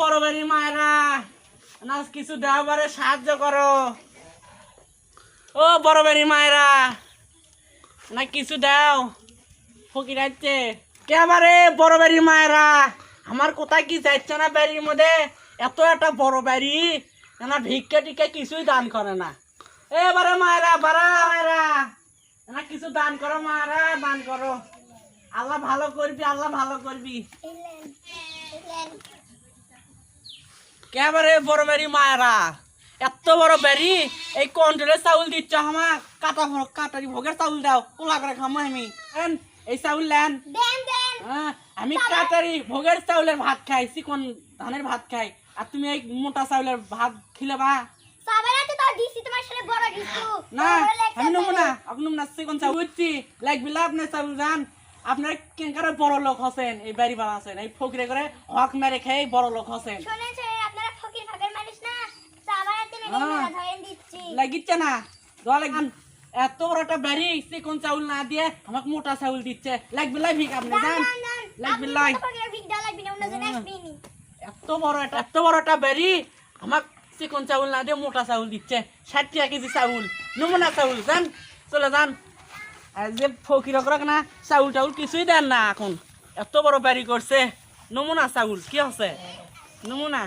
বড় বাড়ি মায়েরা না কিছু দেওয়াবারে সাহায্য করো। ও বড় বাড়ি মায়েরা না কিছু দাও। ফকির আসছে কেবারে বড় বাড়ি মায়েরা? আমার কোথায় কি যাচ্ছে না বাড়ির মধ্যে? এত একটা বড় বাড়ি না ভিক্ষা টিক্ষা কিছুই দান করে না। এবারে মায়েরা বারা মায়েরা না কিছু দান করো মায়েরা, দান করো। আল্লাহ ভালো করবি, আল্লাহ ভালো করবি। কেবারে বড় বাড়ি মায়েরা? এত বড় বাড়ি এই কন্ট্রোলের চাউল দিচ্ছ আমার কাটা ভোগ কাটারি ভোগের চাউল দাও কোলা করে খামো আমি। এই চাউল লেন। হ্যাঁ, আমি কাটারি ভোগের চাউলের ভাত খাই চিকন ধানের ভাত খাই। আর তুমি এই মোটা চাউলের ভাত খিলে বা? সাবারাতে তো দিছি তোমার সাথে বড় কিছু না আমি নেব না আপনি নেব না চিকন চাউল। বুঝছি লাগবি লাভ নেই চাউল যান আপনার কেনকারে বড় লোক হসেন এই বাড়ি বাড়া আছেন এই ফকিরে করে হক মেরে খেয়ে বড় লোক হসেন শোনেন শোনেন আপনারা ফকির ফাকির মানুষ না সাবারাতে নেবেন হ্যাঁ। না ধরেন দিচ্ছি লাগিচ্ছে না। দোয়া এত বড় একটা বাড়ি চিকন চাউল না দিয়ে আমাকে মোটা চাউল দিচ্ছে। লাগবে লাই ভিক আপনি যান লাগবে আসবেনি এত বড় একটা এত বড় একটা বাড়ি আমাকে চিকন চাউল না দিয়ে মোটা চাউল দিচ্ছে। ষাট টাকা কেজি চাউল নমুনা চাউল যান চলে যান। যে ফকির করক না চাউল টাউল কিছুই দেন না এখন। এত বড় বাড়ি করছে নমুনা চাউল কি আছে? নমুনা।